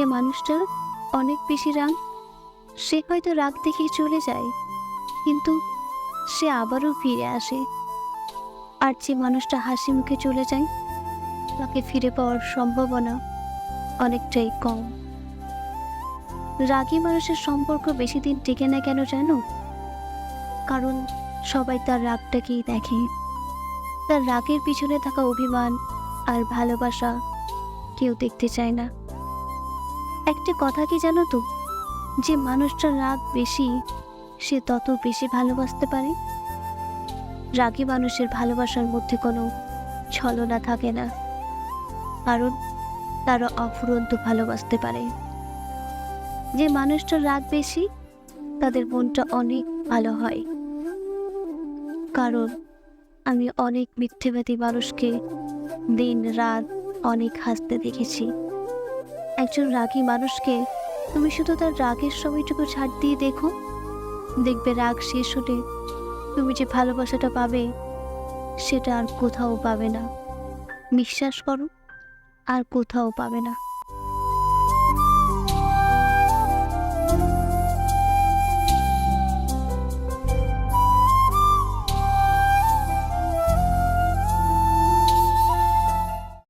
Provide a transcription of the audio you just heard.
যে মানুষটার অনেক বেশি রাগ, সে হয়তো রাগ দেখেই চলে যায়, কিন্তু সে আবারও ফিরে আসে। আর যে মানুষটা হাসি মুখে চলে যায়, তাকে ফিরে পাওয়ার সম্ভাবনা অনেকটাই কম। রাগী মানুষের সম্পর্ক বেশি দিন টিকে না কেন জানো? কারণ সবাই তার রাগটাকেই দেখে। তার রাগের পিছনে থাকা অভিমান আর ভালোবাসা কেউ দেখতে চায় না। একটা কথা কি জানো তো? যে মানুষটার রাগ বেশি, সে তত বেশি ভালোবাসতে পারে। রাগী মানুষের ভালোবাসার মধ্যে কোনো ছলনা থাকে না। কারণ তারা অফুরন্ত ভালোবাসতে পারে। যে মানুষটার রাগ বেশি, তাদের মনটা অনেক ভালো হয়। কারণ আমি অনেক মিথ্যেবাদী মানুষকে দিন রাত অনেক হাসতে দেখেছি। একজন রাগী মানুষকে তুমি শুধু তার রাগের সময়টুকু ছাড় দিয়ে দেখো। দেখবে রাগ শেষ হলে তুমি যে ভালোবাসাটা পাবে, সেটা আর কোথাও পাবে না। বিশ্বাস করো, আর কোথাও পাবে না।